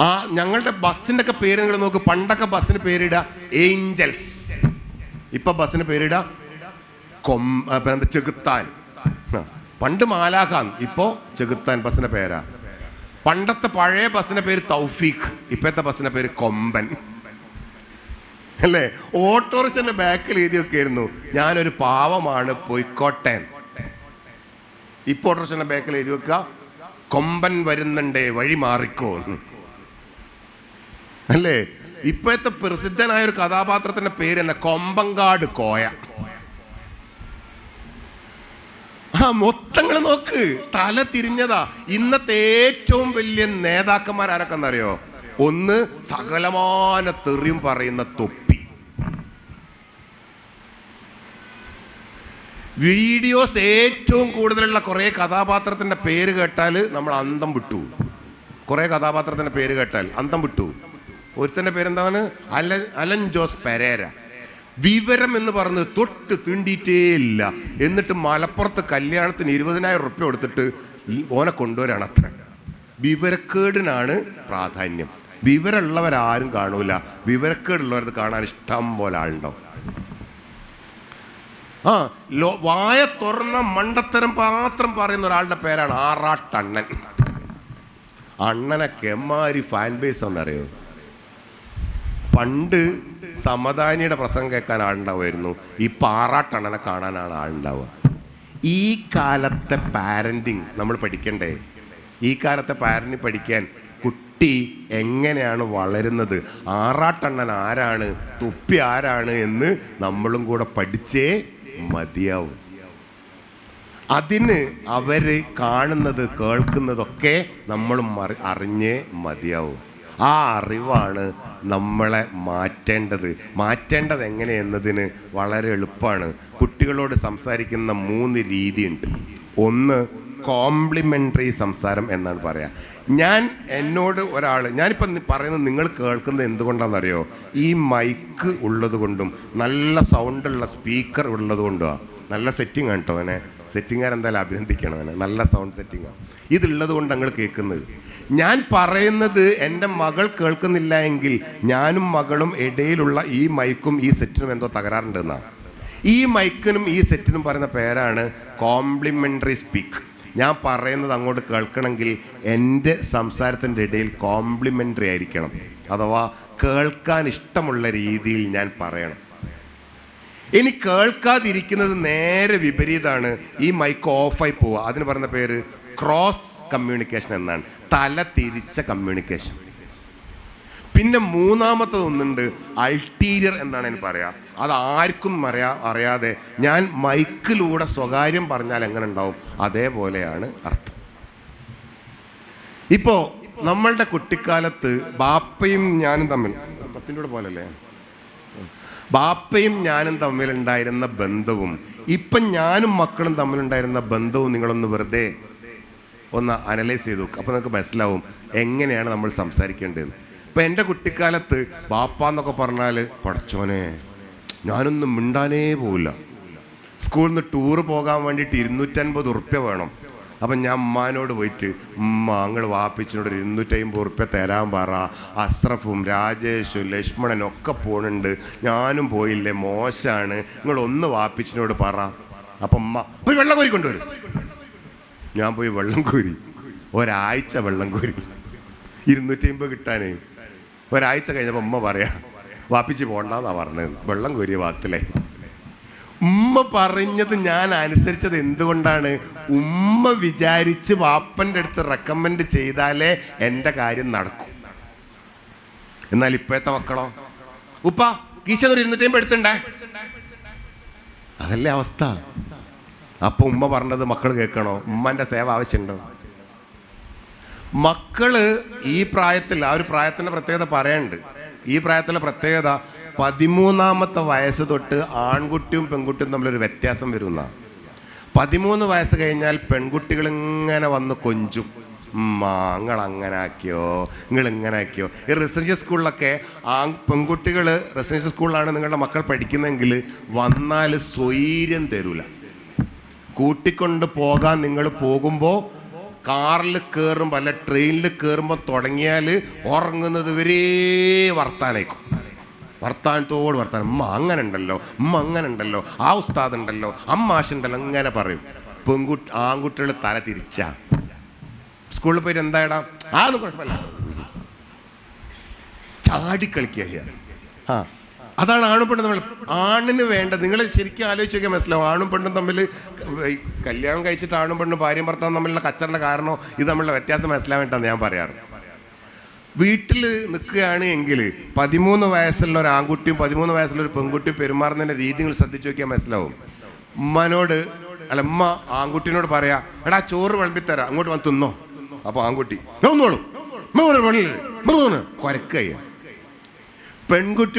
ആ ഞങ്ങളുടെ ബസ്സിന്റെ ഒക്കെ പേര് നിങ്ങൾ നോക്ക്. പണ്ടൊക്കെ ബസ്സിന് പേരിടുക ഏഞ്ചൽസ്. ഇപ്പൊ ബസ്സിന് പേരിടുക കൊം ചെകുത്താൻ. പണ്ട് മാലാഖാൻ ഇപ്പോ ചെകുത്താൻ ബസ്സിന്റെ പേരാ. പണ്ടത്തെ പഴയ ബസ്സിന്റെ പേര് തൗഫീഖ് ഇപ്പോഴത്തെ ബസ്സിന്റെ പേര് കൊമ്പൻ. അല്ലേ? ഓട്ടോറിക്ഷന്റെ ബാക്കിൽ എഴുതിയൊക്കെ ആയിരുന്നു ഞാനൊരു പാവമാണ് പൊയ്ക്കോട്ടെ. ഇപ്പൊ ഓട്ടോറിക്ഷന്റെ ബാക്കിൽ എഴുതി വെക്കുക കൊമ്പൻ വരുന്നുണ്ടേ വഴി മാറിക്കോ. അല്ലേ? ഇപ്പോഴത്തെ പ്രസിദ്ധനായ ഒരു കഥാപാത്രത്തിന്റെ പേര് തന്നെ കൊമ്പങ്കാട് കോയ. ആ മൊത്തങ്ങൾ നോക്ക്. തല തിരിഞ്ഞതാ. ഇന്നത്തെ ഏറ്റവും വലിയ നേതാക്കന്മാർ ആരൊക്കെ എന്നറിയോ? ഒന്ന് സകലമാന തെറിയും പറയുന്ന തൊപ്പി. വീഡിയോസ് ഏറ്റവും കൂടുതലുള്ള കുറേ കഥാപാത്രത്തിന്റെ പേര് കേട്ടാൽ നമ്മൾ അന്തം വിട്ടു. കുറേ കഥാപാത്രത്തിന്റെ പേര് കേട്ടാൽ അന്തം വിട്ടു. ഒരുത്തന്റെ പേരെന്താണ്? അലൻ അലൻ ജോസ് പെരേര. വിവരം എന്ന് പറഞ്ഞ് തൊട്ട് തീണ്ടിയിട്ടേ ഇല്ല. എന്നിട്ട് മലപ്പുറത്ത് കല്യാണത്തിന് ഇരുപതിനായിരം റുപ്യ കൊടുത്തിട്ട് ഓനെ കൊണ്ടുവരാണ് അത്ര. വിവരക്കേടിനാണ് പ്രാധാന്യം. വിവരമുള്ളവരാരും കാണൂല. വിവരക്കേടുള്ളവരത് കാണാൻ ഇഷ്ടം പോലെ ആളുണ്ടാവും. ആ ലോ വായ തുറന്ന മണ്ടത്തരം മാത്രം പറയുന്ന ഒരാളുടെ പേരാണ് ആറാട്ടണ്ണൻ. അണ്ണനെ കെമാരി ഫാൻ ബേസ് എന്നറിയോ പണ്ട് സമദാനിയുടെ പ്രസംഗം കേൾക്കാൻ ആളുണ്ടാവുമായിരുന്നു. ഈ പാറാട്ടണനെ കാണാനാണ് ആളുണ്ടാവുക. ഈ കാലത്തെ പാരന്റിങ് നമ്മൾ പഠിക്കണ്ടേ? ഈ കാലത്തെ പാരന്റിങ് പഠിക്കാൻ കുട്ടി എങ്ങനെയാണ് വളരുന്നത്? ആറാട്ടണ്ണൻ ആരാണ്? തുപ്പി ആരാണ്? എന്ന് നമ്മളും കൂടെ പഠിച്ചേ മതിയാവും. അതിന് അവർ കാണുന്നത് കേൾക്കുന്നതൊക്കെ നമ്മളും അറിഞ്ഞേ മതിയാവും. ആ അറിവാണ് നമ്മളെ മാറ്റേണ്ടത്. മാറ്റേണ്ടത് എങ്ങനെയെന്നതിന് വളരെ എളുപ്പമാണ്. കുട്ടികളോട് സംസാരിക്കുന്ന മൂന്ന് രീതിയുണ്ട്. ഒന്ന് കോംപ്ലിമെന്ററി സംസാരം എന്നാണ് പറയുക ഞാൻ എന്നോട് ഒരാൾ ഞാനിപ്പം പറയുന്നത് നിങ്ങൾ കേൾക്കുന്നത് എന്തുകൊണ്ടാണെന്നറിയോ ഈ മൈക്ക് ഉള്ളത് കൊണ്ടും നല്ല സൗണ്ടുള്ള സ്പീക്കർ ഉള്ളത് കൊണ്ടുമാണ് നല്ല സെറ്റിംഗ് ആണ് കേട്ടോ അവനെ സെറ്റിംഗുകാർ എന്തായാലും അഭിനന്ദിക്കണം അവനെ നല്ല സൗണ്ട് സെറ്റിംഗാണ് ഇതുള്ളത് കൊണ്ട് ഞങ്ങൾ കേൾക്കുന്നത്. ഞാൻ പറയുന്നത് എന്റെ മകൾ കേൾക്കുന്നില്ല എങ്കിൽ ഞാനും മകളും ഇടയിലുള്ള ഈ മൈക്കും ഈ സെറ്റിനും എന്തോ തകരാറുണ്ടെന്നാണ് ഈ മൈക്കിനും ഈ സെറ്റിനും പറയുന്ന പേരാണ് കോംപ്ലിമെന്ററി സ്പീക്ക്. ഞാൻ പറയുന്നത് അങ്ങോട്ട് കേൾക്കണമെങ്കിൽ എന്റെ സംസാരത്തിന്റെ ഇടയിൽ കോംപ്ലിമെന്ററി ആയിരിക്കണം. അഥവാ കേൾക്കാൻ ഇഷ്ടമുള്ള രീതിയിൽ ഞാൻ പറയണം. ഇനി കേൾക്കാതിരിക്കുന്നത് നേരെ വിപരീതമാണ് ഈ മൈക്ക് ഓഫായി പോവുക. അതിന് പറയുന്ന പേര് ക്രോസ് കമ്മ്യൂണിക്കേഷൻ എന്നാണ്. തല തിരിച്ച കമ്മ്യൂണിക്കേഷൻ പിന്നെ മൂന്നാമത്തത് ഒന്നുണ്ട് അൾട്ടീരിയർ എന്നാണ് എനിക്ക് പറയാ. അത് ആർക്കും അറിയാ അറിയാതെ ഞാൻ മൈക്കിലൂടെ സ്വകാര്യം പറഞ്ഞാൽ എങ്ങനെ ഉണ്ടാവും? അതേപോലെയാണ് അർത്ഥം. ഇപ്പോ നമ്മളുടെ കുട്ടിക്കാലത്ത് ബാപ്പയും ഞാനും തമ്മിൽ പത്തിന്റെ പോലല്ലേ? ബാപ്പയും ഞാനും തമ്മിലുണ്ടായിരുന്ന ബന്ധവും ഇപ്പം ഞാനും മക്കളും തമ്മിലുണ്ടായിരുന്ന ബന്ധവും നിങ്ങളൊന്ന് വെറുതെ ഒന്ന് അനലൈസ് ചെയ്തു അപ്പോൾ നിങ്ങൾക്ക് മനസ്സിലാവും എങ്ങനെയാണ് നമ്മൾ സംസാരിക്കേണ്ടത്. ഇപ്പം എന്റെ കുട്ടിക്കാലത്ത് ബാപ്പ എന്നൊക്കെ പറഞ്ഞാൽ പഠിച്ചോനെ ഞാനൊന്നും മിണ്ടാനേ പോവില്ല. സ്കൂളിൽ നിന്ന് ടൂറ് പോകാൻ വേണ്ടിയിട്ട് ഇരുന്നൂറ്റൻപത് ഉറുപ്യ വേണം. അപ്പം ഞാൻ അമ്മാനോട് പോയിട്ട് ഉമ്മ അങ്ങൾ വാപ്പിച്ചിനോട് ഒരു ഇരുന്നൂറ്റമ്പത് ഉറുപ്യ തരാൻ പറ. അസ്രഫും രാജേഷും ലക്ഷ്മണനും ഒക്കെ പോണുണ്ട്. ഞാനും പോയില്ലേ മോശമാണ് നിങ്ങൾ ഒന്ന് വാപ്പിച്ചിനോട് പറ. അപ്പം ഉമ്മ പോയി വെള്ളം കോരി കൊണ്ടുവരും. ഞാൻ പോയി വെള്ളം കോരി. ഒരാഴ്ച വെള്ളം കോരി. ഇരുന്നൂറ്റി അമ്പത് കിട്ടാനേ. ഒരാഴ്ച കഴിഞ്ഞപ്പോൾ ഉമ്മ പറയാ വാപ്പിച്ച് പോണ്ടെന്നാ പറഞ്ഞത്. വെള്ളം കോരിയ വാത്തിലെ. ഉമ്മ പറഞ്ഞത് ഞാൻ അനുസരിച്ചത് എന്തുകൊണ്ടാണ്? ഉമ്മ വിചാരിച്ച് വാപ്പന്റെ അടുത്ത് റെക്കമെൻഡ് ചെയ്താലേ എന്റെ കാര്യം നടക്കും. എന്നാൽ ഇപ്പോഴത്തെ മക്കളോ? ഉപ്പ കീശ ഒരു ഇരുന്നൂറ്റി അമ്പത് എടുത്തുണ്ടേ? അതല്ലേ അവസ്ഥ. അപ്പൊ ഉമ്മ പറഞ്ഞത് മക്കൾ കേൾക്കണോ? ഉമ്മന്റെ സേവ ആവശ്യമുണ്ടോ? മക്കൾ ഈ പ്രായത്തിൽ ആ ഒരു പ്രായത്തിന്റെ പ്രത്യേകത പറയണ്ട്. ഈ പ്രായത്തിലെ പ്രത്യേകത പതിമൂന്നാമത്തെ വയസ്സ് തൊട്ട് ആൺകുട്ടിയും പെൺകുട്ടിയും തമ്മിലൊരു വ്യത്യാസം വരുന്ന. പതിമൂന്ന് വയസ്സ് കഴിഞ്ഞാൽ പെൺകുട്ടികൾ ഇങ്ങനെ വന്ന് കൊഞ്ചും. നിങ്ങൾ അങ്ങനെ ആക്കിയോ നിങ്ങൾ ഇങ്ങനെ ആക്കിയോ ഈ റെസിഡൻഷ്യൽ സ്കൂളിലൊക്കെ ആ പെൺകുട്ടികൾ റെസിഡൻഷ്യൽ സ്കൂളിലാണ് നിങ്ങളുടെ മക്കൾ പഠിക്കുന്നതെങ്കിൽ വന്നാൽ സ്വൈര്യം തരൂല. കൂട്ടിക്കൊണ്ട് പോകാൻ നിങ്ങൾ പോകുമ്പോൾ കാറിൽ കയറുമ്പോൾ അല്ല ട്രെയിനിൽ കയറുമ്പോൾ തുടങ്ങിയാൽ ഉറങ്ങുന്നത് വരേ വർത്താനേക്കും. വർത്താനത്തോട് വർത്താനം. അമ്മ അങ്ങനെ ഉണ്ടല്ലോ അമ്മ അങ്ങനെ ഉണ്ടല്ലോ ആ ഉസ്താദ് ഉണ്ടല്ലോ അമ്മാഷ് ഉണ്ടല്ലോ അങ്ങനെ പറയും. പെൺകുട്ടി ആൺകുട്ടികൾ തല തിരിച്ച. സ്കൂളിൽ പോയിട്ട് എന്തായടാ? ആ ഒന്നും കുഴപ്പമില്ല ചാടിക്കളിക്കുക ആ. അതാണ് ആണും പെണ്ണും തമ്മിൽ. ആണിന് വേണ്ടത് നിങ്ങൾ ശരിക്കും ആലോചിച്ച് നോക്കിയാൽ മനസ്സിലാവും. ആണും പെണ്ണും തമ്മിൽ കല്യാണം കഴിച്ചിട്ട് ആണും പെണ്ണും ഭാര്യയും ഭർത്താവും തമ്മിലുള്ള കച്ചറിന്റെ കാരണോ ഇത് തമ്മിലുള്ള വ്യത്യാസം മനസ്സിലാവേണ്ടെന്ന് ഞാൻ പറയാറ്. വീട്ടിൽ നിൽക്കുകയാണ് എങ്കിൽ പതിമൂന്ന് വയസ്സുള്ള ഒരു ആൺകുട്ടിയും പതിമൂന്ന് വയസ്സുള്ള ഒരു പെൺകുട്ടിയും പെരുമാറുന്നതിന്റെ രീതികൾ ശ്രദ്ധിച്ചു നോക്കിയാൽ മനസ്സിലാവും. ഉമ്മനോട് അല്ല ഉമ്മ ആൺകുട്ടീനോട് പറയാ എടാ ചോറ് വിളമ്പിത്തരാ അങ്ങോട്ട് വന്ന് തിന്നോ. അപ്പോൾ ആൺകുട്ടി "ഞാൻ ഒന്നോളൂ കുരക്കുക പെൺകുട്ടി